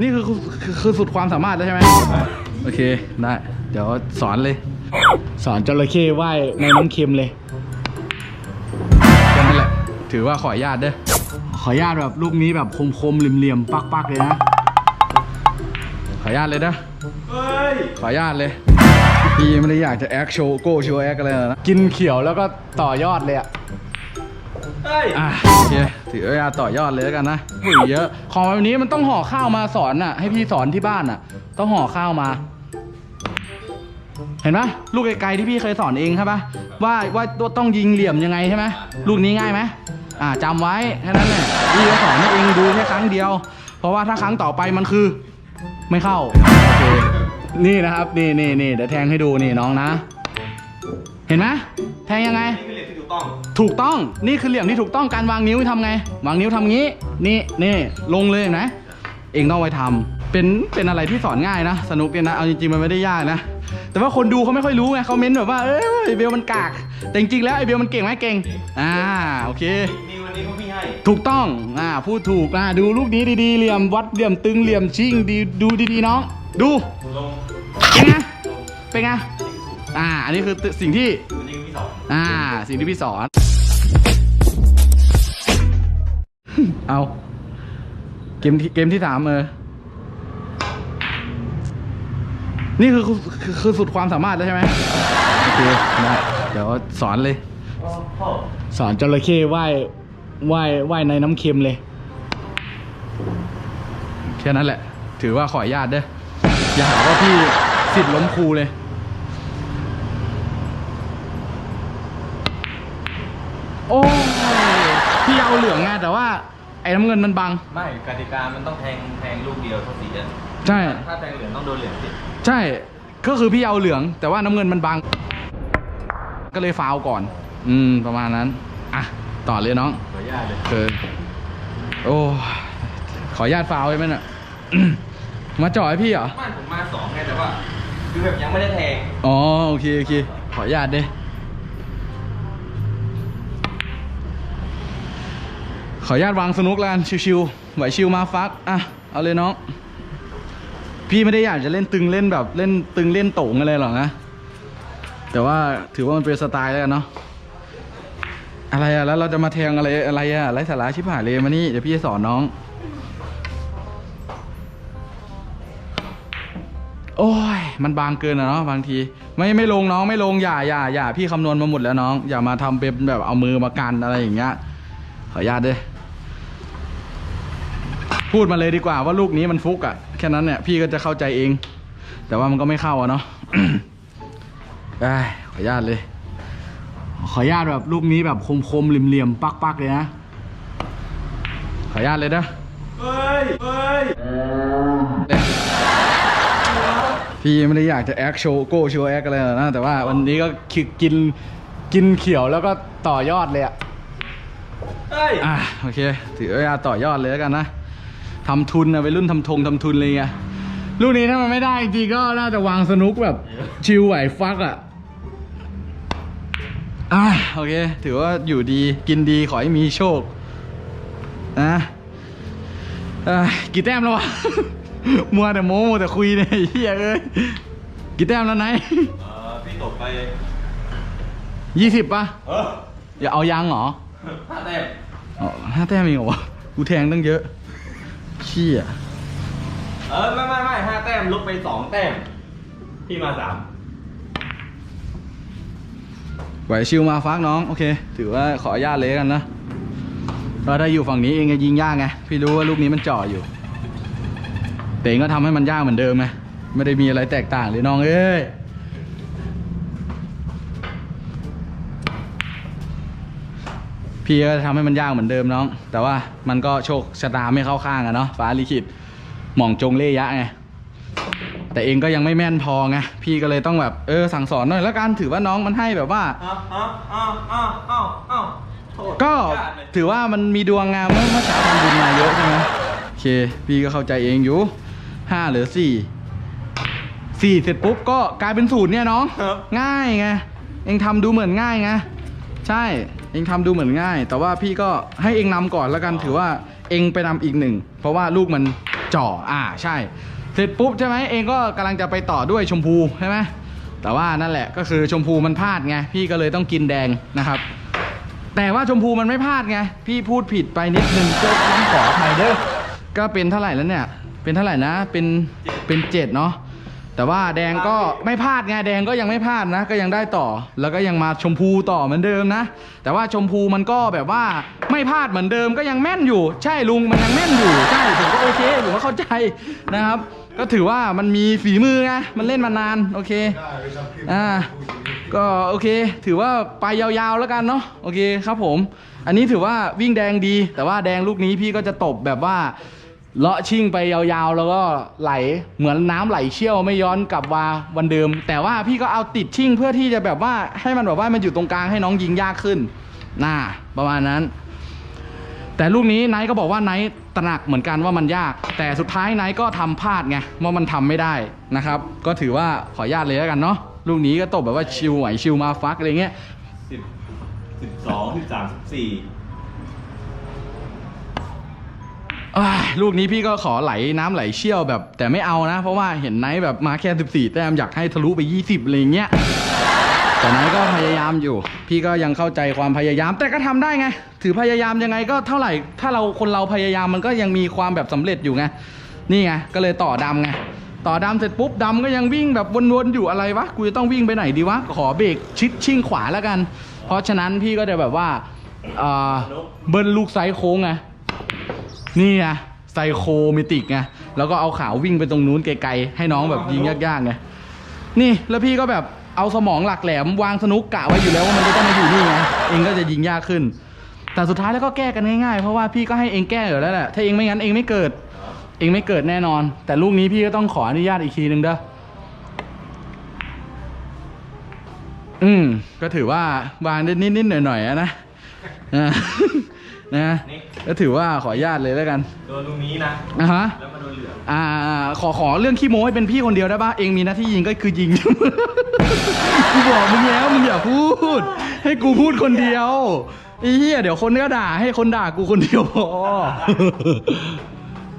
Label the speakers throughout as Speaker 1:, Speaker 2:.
Speaker 1: นี่คือคือคือสุดความสามารถแล้วใช่ไหมโอเคได้เดี๋ยวสอนเลย สอนจระเข้ว่ายในน้ำเค็มเลยแค่นั้นแหละ ถือว่าขออนุญาตเด้อขออนุญาตแบบลูกนี้แบบคมๆเหลี่ยมๆปักๆเลยนะ ขออนุญาตเลยนะ
Speaker 2: เฮ้ย
Speaker 1: ขออนุญาตเลยพี่ไม่ได้อยากจะแอคโชว์โก้โชว์แอคอะไรหรอกนะกินเขียวแล้วก็ต่อยอดเลยอะ
Speaker 2: เฮ้ย
Speaker 1: อะโอเค ถือว่าต่อยอดเลยแล้วกันนะปุ๋ยเยอะ ของแบบนี้มันต้องห่อข้าวมาสอนอะ ให้พี่สอนที่บ้านอะ ต้องห่อข้าวมา เห็นปะลูกไกลๆที่พี่เคยสอนเองใช่ปะว่าว่าต้องยิงเหลี่ยมยังไงใช่ไหมลูกนี้ง่ายไหมอ่าจำไว้แค่นั้นแหละพี่ก็สอนให้เองดูแค่ครั้งเดียว เพราะว่าถ้าครั้งต่อไปมันคือ ไม่เข้าโอเคนี่นะครับนี่นี่นี่เดี๋ยวแทงให้ดูนี่น้องนะ เห็นไหมแทงยังไง
Speaker 2: นี่คือเหรียญที่ถูกต้อง
Speaker 1: ถูกต้องนี่คือเหลี่ยมที่ถูกต้องการวางนิ้วทำไง วางนิ้วทำงี้ นี่นี่ลงเลยเห็นไหมเองต้องไปทำเป็นเป็นอะไรที่สอนง่ายนะสนุกเนี่ยนะเอาจริงๆมันไม่ได้ยากนะ แต่ว่าคนดูเขาไม่ค่อยรู้ไงเขาเม้นแบบว่าเอ้ยไอเบลมันกากแต่จริงๆแล้วไอเบลมันเก่งไหมเก่งอ่าโอเค
Speaker 2: มีวันนี้พวกพี่ให้
Speaker 1: ถูกต้อง อ่า พูดถูก อ่า ดูลูกนี้ดีๆ เหลี่ยมวัด เหลี่ยมตึง เหลี่ยมชิ่งดีดูดีๆ น้อง ดู
Speaker 2: ลง
Speaker 1: เป็นไง เป็นไง อ่า อันนี้คือสิ่งที่
Speaker 2: วันนี้คือพี่สอง
Speaker 1: อ่า สิ่งที่พี่สอน เอา เกมที่เกมที่สามเออ นี่คือคือคือสุดความสามารถแล้วใช่ไหมโอเคได้เดี๋ยวสอนเลย สอนจระเข้ว่ายว่ายว่ายในน้ำเค็มเลย แค่นั้นแหละ ถือว่าขออนุญาตเด้ออย่าหาว่าพี่สิทธิ์ล้มครูเลย โอ้ยพี่ เอาเหลืองไงแต่ว่าไอ้น้ำเงินมันบัง
Speaker 2: ไม่กติกามันต้องแทงแทงลูกเดียวเท่าสีอะ
Speaker 1: ใช่
Speaker 2: ถ้าแทงเหลืองต้องโดนเหลืองสิ
Speaker 1: ใช่ ก็คือพี่เอาเหลือง แต่ว่าน้ำเงินมันบัง ก็เลยฟาวก่อน อืม ประมาณนั้น อะ ต่อเลยน้อง
Speaker 2: ขออนุญาตเลย
Speaker 1: เกินโอ้ขออนุญาตฟาวล์ใช่ไหมน่ะ มาจ่อให้พี่เหรอ
Speaker 2: บ้านผมมาสองไงแต่ว่า คือแบบยังไม่ได้แทง
Speaker 1: อ๋อ โอเค โอเค ขออนุญาตเด้ ขออนุญาตวางสนุกแล้วกันชิวๆไหวชิวมาฟักอะเอาเลยน้อง พี่ไม่ได้อยากจะเล่นตึงเล่นแบบเล่นตึงเล่นโต่งอะไรหรอกนะ แต่ว่าถือว่ามันเป็นสไตล์แล้วกันเนาะอะไรอะแล้วเราจะมาแทงอะไรอะไรอะไรสาระชิบหายเลยมานี่เดี๋ยวพี่จะสอนน้อง โอ้ยมันบางเกินอะเนาะบางที ไม่ไม่ลงน้องไม่ลงอย่าอย่าอย่าพี่คำนวณมาหมดแล้วน้อง อย่ามาทำเป็นแบบเอามือมากันอะไรอย่างเงี้ยขออนุญาตด้วย พูดมาเลยดีกว่าว่าลูกนี้มันฟุกอะแค่นั้นเนี่ยพี่ก็จะเข้าใจเอง แต่ว่ามันก็ไม่เข้าอะเนาะได้ขออนุญาตเลย ขออนุญาตแบบลูกนี้แบบคมๆเหลี่ยมๆปักๆเลยนะขออนุญาตเลยนะ
Speaker 2: เฮ้ยเฮ้ย
Speaker 1: พี่ไม่ได้อยากจะแอคโชว์โก้โชว์แอคอะไรหรอกนะแต่ว่าวันนี้ก็คือกินกินเขียวแล้วก็ต่อยอดเลยอะ
Speaker 2: เฮ้ย
Speaker 1: อะโอเค ถือว่าต่อยอดเลยแล้วกันนะ ทำทุนอะไปรุ่นทำทงทำทุนเลยไงลูกนี้ถ้ามันไม่ได้จริงๆก็น่าจะวางสนุกแบบ ชิลไหวฟักอะอะโอเค ถือว่าอยู่ดีกินดีขอให้มีโชคนะเอ้ยกี่แต้มแล้ววะ มัวแต่โม้มัวแต่คุยเนี่ยไอ้เฮียเอ้ยกี่แต้มแล้วไหน
Speaker 2: เออพี่ตกไป
Speaker 1: ยี่สิบป่ะ
Speaker 2: เออ
Speaker 1: อย่าเอายังเหรอ
Speaker 2: ห้าแต้ม
Speaker 1: อ๋อห้าแต้มเองเหรอวะกูแทงตั้งเยอะ เชี่ย
Speaker 2: เออไม่ไม่ไม่ห้าแต้มลบไปสองแต้ม พี่มาสาม
Speaker 1: ไหวชิวมาฟักน้อง โอเค ถือว่าขออนุญาตเลยกันนะเราได้อยู่ฝั่งนี้เองจะยิงยากไง พี่รู้ว่าลูกนี้มันจ่ออยู่ แต่เองก็ทำให้มันยากเหมือนเดิมไงไม่ได้มีอะไรแตกต่างเลยน้องเอ้ย พี่ก็ทำให้มันยากเหมือนเดิมน้อง แต่ว่ามันก็โชคชะตาไม่เข้าข้างอะเนาะฟ้าลิขิตหม่องจงเล่ยะไงแต่เองก็ยังไม่แม่นพอไงพี่ก็เลยต้องแบบเออสั่งสอนหน่อยแล้วกันถือว่าน้องมันให้แบบว่า
Speaker 2: อ้าวอ้าวอ้าวอ้าวอ้าวอ้าวโทษ
Speaker 1: ก็
Speaker 2: ญาติเลย
Speaker 1: ถือว่ามันมีดวงงามเมื่อเมื่อเช้าทำบุญมาเยอะใช่ไหมโอเค พี่ก็เข้าใจเองอยู่ห้าหรือสี่สี่เสร็จปุ๊บก็กลายเป็นศูนย์เนี่ยน้อง
Speaker 2: ครับ
Speaker 1: ง่ายไงเองทำดูเหมือนง่ายไง ใช่ เองทำดูเหมือนง่าย แต่ว่าพี่ก็ให้เองนำก่อนแล้วกันถือว่าเองไปนำอีกหนึ่ง เพราะว่าลูกมันจ่ออ่าใช่ เสร็จปุ๊บใช่ไหมเองก็กำลังจะไปต่อด้วยชมพูใช่ไหมแต่ว่านั่นแหละก็คือชมพูมันพลาดไงพี่ก็เลยต้องกินแดงนะครับ แต่ว่าชมพูมันไม่พลาดไง พี่พูดผิดไปนิดนึงก็ต้องขออภัยเด้อก็เป็นเท่าไหร่แล้วเนี่ย เป็นเท่าไหร่นะ เป็นเป็นเจ็ดเนาะ แต่ว่าแดงก็ไม่พลาดไงแดงก็ยังไม่พลาดนะ ก็ยังได้ต่อ แล้วก็ยังมาชมพูต่อเหมือนเดิมนะ แต่ว่าชมพูมันก็แบบว่าไม่พลาดเหมือนเดิมก็ยังแม่นอยู่ ใช่ลุงมันยังแม่นอยู่ใช่ผมก็โอเคผมก็เข้าใจนะครับ ก็ถือว่ามันมีฝีมือไงมันเล่นมานานโอเคอ่าก็โอเค ถือว่าไปยาวๆแล้วกันเนาะโอเคครับผม อันนี้ถือว่าวิ่งแดงดี แต่ว่าแดงลูกนี้พี่ก็จะตบแบบว่า เลาะชิ่งไปยาวๆ แล้วก็ไหลเหมือนน้ำไหลเชี่ยวไม่ย้อนกลับมาวันเดิม แต่ว่าพี่ก็เอาติดชิ่งเพื่อที่จะแบบว่าให้มันแบบว่ามันอยู่ตรงกลางให้น้องยิงยากขึ้นน่าประมาณนั้น แต่ลูกนี้ไนท์ก็บอกว่าไนท์ตระหนักเหมือนกันว่ามันยาก แต่สุดท้ายไนท์ก็ทำพลาดไงว่ามันทำไม่ได้นะครับ ก็ถือว่าขออนุญาตเลยแล้วกันเนาะลูกนี้ก็ตบแบบว่าชิวไหวชิวมาฟักอะไรเงี้ย
Speaker 2: สิบสิบสองสิบสามสิบสี่
Speaker 1: ลูกนี้พี่ก็ขอไหลน้ำไหลเชี่ยวแบบ แต่ไม่เอานะ เพราะว่าเห็นไนท์แบบมาแค่ 14 แต้มอยากให้ทะลุไป 20อะไรเงี้ยแต่ไนท์ก็พยายามอยู่ พี่ก็ยังเข้าใจความพยายาม แต่ก็ทำได้ไง ถือพยายามยังไงก็เท่าไหร่ ถ้าเราคนเราพยายามมันก็ยังมีความแบบสำเร็จอยู่ไงนี่ไงก็เลยต่อดำไงต่อดำเสร็จปุ๊บดำก็ยังวิ่งแบบวนๆอยู่อะไรวะกูจะต้องวิ่งไปไหนดีวะขอเบรกชิดชิ่งขวาแล้วกัน เพราะฉะนั้นพี่ก็จะแบบว่าเอ่อเบิ้ลลูกไซส์โค้งไง นี่ไงไซโคมิติกไงแล้วก็เอาขาววิ่งไปตรงนู้นไกลๆให้น้องแบบยิงยากๆไงนี่แล้วพี่ก็แบบเอาสมองหลักแหลมวางสนุกกะไว้อยู่แล้วว่ามันจะต้องมาอยู่นี่ไงเองก็จะยิงยากขึ้น แต่สุดท้ายแล้วก็แก้กันง่ายๆเพราะว่าพี่ก็ให้เองแก้อยู่แล้วแหละถ้าเองไม่งั้นเองไม่เกิด เองไม่เกิดแน่นอน แต่ลูกนี้พี่ก็ต้องขออนุญาตอีกทีนึงเด้ออืมก็ถือว่าวางได้นิดๆหน่อยๆอะนะนะ
Speaker 2: นี่
Speaker 1: ก็ถือว่าขออนุญาตเลยแล้วกัน
Speaker 2: โดนตรงนี้นะ
Speaker 1: อะฮะ
Speaker 2: แล้วมาโดนเหลือง
Speaker 1: อ่าขอขอเรื่องขี้โม้ให้เป็นพี่คนเดียวได้ปะเองมีหน้าที่ยิงก็คือยิงกูบอกมึงแล้วมึงอย่าพูด ให้กูพูดคนเดียวไอ้เหี้ยเดี๋ยวคนก็ด่าให้คนด่ากูคนเดียวพอ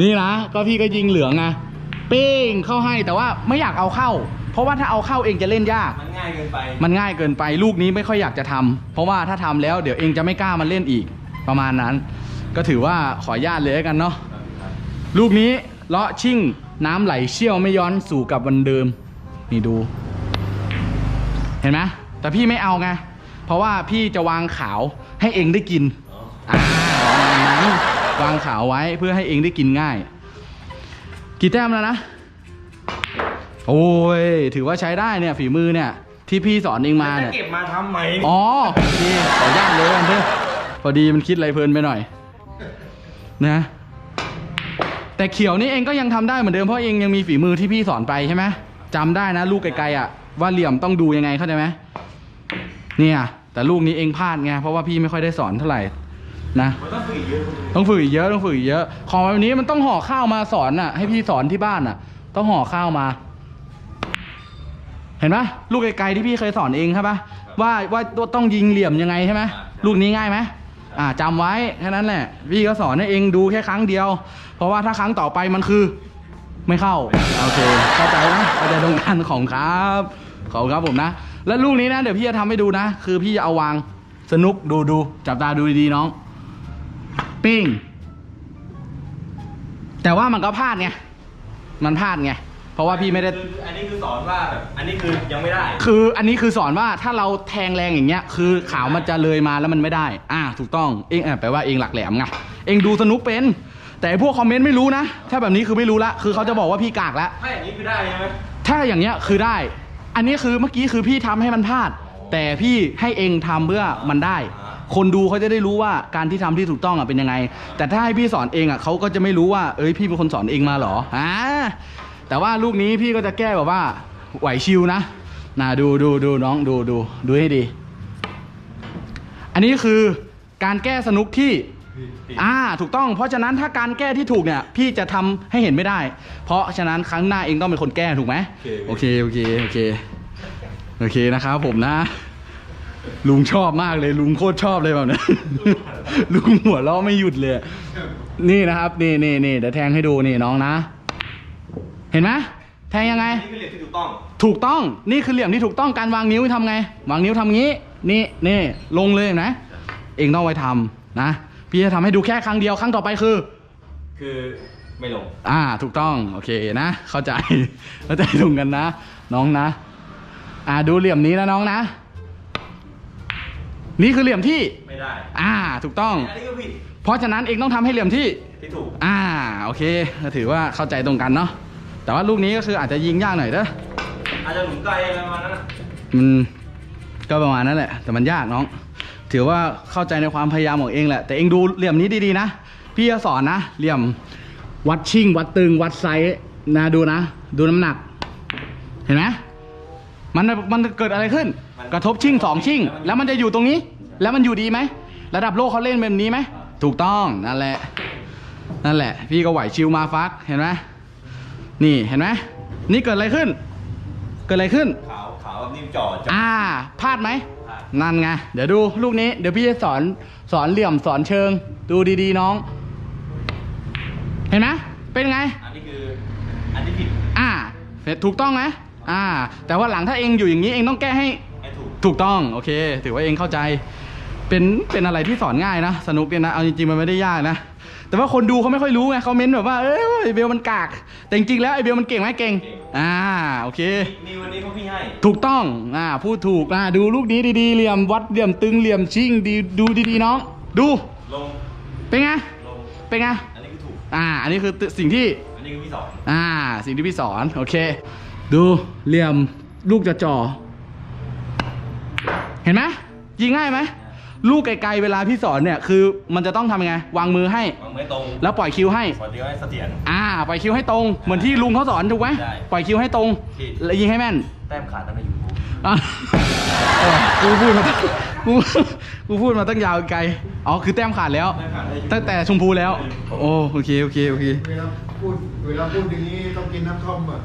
Speaker 1: นี่นะก็พี่ก็ยิงเหลืองไงเป้งเข้าให้แต่ว่าไม่อยากเอาเข้า เพราะว่าถ้าเอาเข้าเองจะเล่นยาก
Speaker 2: มันง่ายเกินไป
Speaker 1: มันง่ายเกินไปลูกนี้ไม่ค่อยอยากจะทำเพราะว่าถ้าทำแล้วเดี๋ยวเองจะไม่กล้ามาเล่นอีกประมาณนั้น ก็ถือว่าขออนุญาตเลยแล้วกันเนาะลูกนี้เลาะชิ่งน้ำไหลเชี่ยวไม่ย้อนสู่กับวันเดิม นี่ดู เห็นไหมแต่พี่ไม่เอาไงเพราะว่าพี่จะวางขาวให้เองได้กินอ่าประมาณนั้นวางขาวไว้เพื่อให้เองได้กินง่าย กี่แต้มแล้วนะ โอ้ย ถือว่าใช้ได้เนี่ยฝีมือเนี่ย ที่พี่สอนเองมา
Speaker 2: จะ
Speaker 1: เนี่ย
Speaker 2: เก็บมาทำไหม
Speaker 1: อ๋อโอเคขออนุญาตเลยกันเถอะพอดีมันคิดอะไรเพลินไปหน่อย นะแต่เขียวนี่เองก็ยังทำได้เหมือนเดิมเพราะเองยังมีฝีมือที่พี่สอนไปใช่ไหมจำได้นะ ลูกไกลๆอะว่าเหลี่ยมต้องดูยังไงเข้าใจไหมเนี่ย แต่ลูกนี้เองพลาดไงเพราะว่าพี่ไม่ค่อยได้สอนเท่าไหร่นะ
Speaker 2: ต้องฝึกเยอะ
Speaker 1: ต้องฝึกเยอะต้องฝึกอีกเยอะ ของแบบนี้มันต้องห่อข้าวมาสอนอะ ให้พี่สอนที่บ้านอะ ต้องห่อข้าวมา เห็นปะลูกไกลๆที่พี่เคยสอนเองใช่ปะว่าว่าต้องยิงเหลี่ยมยังไงใช่ไหมลูกนี้ง่ายไหม อ่าจำไว้แค่นั้นแหละพี่ก็สอนให้เองดูแค่ครั้งเดียว เพราะว่าถ้าครั้งต่อไปมันคือ ไม่เข้าโอเคเข้าใจนะเข้าใจตรงกันของครับขอบครับผมนะ แล้วลูกนี้นะเดี๋ยวพี่จะทำให้ดูนะ คือพี่จะเอาวางสนุกดูดูจับตาดูดีๆน้อง ปิ้งแต่ว่ามันก็พลาดไงมันพลาดไง ราะว่าพี่ไม่ได้
Speaker 2: คืออันนี้คือสอนว่าแบบอันนี้คือยังไม่ได้
Speaker 1: คืออันนี้คือสอนว่าถ้าเราแทงแรงอย่างเงี้ย คือขาวมันจะเลยมาแล้วมันไม่ได้ อ่า ถูกต้องเองแปลว่าเองหลักแหลมไงเองดูสนุกเป็น แต่พวกคอมเมนต์ไม่รู้นะ ถ้าแบบนี้คือไม่รู้ละคือเขาจะบอกว่าพี่กากละ
Speaker 2: ถ้าอย่างนี้คือได้ใช่ไหม
Speaker 1: ถ้าอย่างเงี้ยคือได้ อันนี้คือเมื่อกี้คือพี่ทำให้มันพลาด แต่พี่ให้เองทำเพื่อมันได้ คนดูเขาจะได้รู้ว่าการที่ทำที่ถูกต้องอะเป็นยังไง แต่ถ้าให้พี่สอนเองอะเขาก็จะไม่รู้ว่าเอ้ยพี่เป็นคนสอนเองมาเหรออ่า แต่ว่าลูกนี้พี่ก็จะแก้แบบว่าไหวชิวนะน่าดูดูดูน้องดูดูดูให้ดี อันนี้คือการแก้สนุกที่อ่าถูกต้อง เพราะฉะนั้นถ้าการแก้ที่ถูกเนี่ยพี่จะทำให้เห็นไม่ได้ เพราะฉะนั้นครั้งหน้าเองต้องเป็นคนแก้ถูกไหมโอเคโอเคโอเคโอเคนะครับผมนะ ลุงชอบมากเลย ลุงโคตรชอบเลยแบบนั้นลุงหัวเราะไม่หยุดเลย นี่นะครับนี่นี่นี่เดี๋ยวแทงให้ดูนี่น้องนะ เห็นไหมแทงยังไง
Speaker 2: นี่คือเหรียญที่ถูกต้อง
Speaker 1: ถูกต้องนี่คือเหลี่ยมที่ถูกต้องการวางนิ้วทำไง วางนิ้วทำงี้ นี่นี่ลงเลยเห็นไหมเองต้องไว้ทำนะ พี่จะทำให้ดูแค่ครั้งเดียวครั้งต่อไปคือ
Speaker 2: คือไม่ลง
Speaker 1: อ่าถูกต้องโอเคนะ เข้าใจ เข้าใจตรงกันนะ น้องนะ อ่าดูเหลี่ยมนี้นะน้องนะ นี่คือเหลี่ยมที่
Speaker 2: ไม่ได้
Speaker 1: อ่า ถูกต้อง
Speaker 2: อันนี้ก็ผิด
Speaker 1: เพราะฉะนั้นเองต้องทำให้เหลี่ยมที่
Speaker 2: ที่ถูก
Speaker 1: อ่าโอเคก็ถือว่าเข้าใจตรงกันเนาะ แต่ว่าลูกนี้ก็คืออาจจะยิงยากหน่อยเด้อ
Speaker 2: อาจจะหลุมไกลอะไรประมาณนั้นนะ
Speaker 1: มันก็ประมาณนั้นแหละ แต่มันยากน้อง ถือว่าเข้าใจในความพยายามของเองแหละ แต่เองดูเหลี่ยมนี้ดีๆนะ พี่จะสอนนะ เหลี่ยมวัดชิ่ง วัดตึง วัดไซส์นะดูนะ ดูน้ำหนัก เห็นไหมมันมันเกิดอะไรขึ้น กระทบชิ่งสองชิ่ง แล้วมันจะอยู่ตรงนี้ แล้วมันอยู่ดีไหม ระดับโลกเขาเล่นแบบนี้ไหม ถูกต้องนั่นแหละ นั่นแหละ พี่ก็ไหวชิวมาฟัก เห็นไหม นี่เห็นไหมนี่เกิดอะไรขึ้น เกิดอะไรขึ้น
Speaker 2: ขาวขาวแบบนิ่มจ่อจ่อ
Speaker 1: อ่าพลาดไหม
Speaker 2: พลาด
Speaker 1: นั่นไงเดี๋ยวดูลูกนี้เดี๋ยวพี่จะสอนสอนเหลี่ยมสอนเชิง ดูดีๆน้อง เห็นไหมเป็นไง
Speaker 2: อันนี้คือ อันที่ผิด
Speaker 1: อ่าเสร็จถูกต้องไหมอ่า แต่ว่าหลังถ้าเองอยู่อย่างนี้เองต้องแก้ให้
Speaker 2: ให้ถูก
Speaker 1: ถูกต้องโอเค ถือว่าเองเข้าใจ เป็นเป็นอะไรที่สอนง่ายนะ สนุกเนี่ยนะเอาจริงๆมันไม่ได้ยากนะ แต่ว่าคนดูเขาไม่ค่อยรู้ไงเขาเม้นแบบว่าเอ้ยไอเบลมันกาก แต่จริงๆแล้วไอเบลมันเก่งไหมเก่ง อ่าโอเค
Speaker 2: มีวันนี้พวกพี่ให้
Speaker 1: ถูกต้องอ่าพูดถูกอ่าดูลูกนี้ดีๆเหลี่ยมวัดเหลี่ยมตึงเหลี่ยมชิ่งดีดูดีๆน้อง ดู
Speaker 2: ลง
Speaker 1: เป็นไง
Speaker 2: ลง
Speaker 1: เป็นไง
Speaker 2: อันนี้คือถูก
Speaker 1: อ่า อันนี้คือสิ่งที่
Speaker 2: อันนี้คือพี่สอน
Speaker 1: อ่า สิ่งที่พี่สอนโอเค ดูเหลี่ยมลูกจะจ่อเห็นไหมยิงง่ายไหม ลูกไกลๆเวลาพี่สอนเนี่ยคือมันจะต้องทำยังไง วางมือให้
Speaker 2: วางไม่ตรง
Speaker 1: แล้วปล่อยคิวให้
Speaker 2: สวัสดีให้เสถียร
Speaker 1: อ่า ปล่อยคิวให้ตรงเหมือนที่ลุงเขาสอนถูกไหม
Speaker 2: ใช่
Speaker 1: ปล่อยคิวให้ตรง
Speaker 2: ที่
Speaker 1: แล้วยิงให้แม่น
Speaker 2: แต้มขาดตั้งแต่อยู่
Speaker 1: อะเออกูพูดมาตั้งกูกูพูดมาตั้งยาวไกล อ๋อ คือแต้มขาดแล้ว
Speaker 2: แต้มขาดได้อยู่
Speaker 1: ตั้งแต่ชมพูแล้ว โอ้โอเค โอเค โอเค
Speaker 3: เวลาพูดเวลาพูดอย่างนี้ต้องกินน้ำท่อมอะ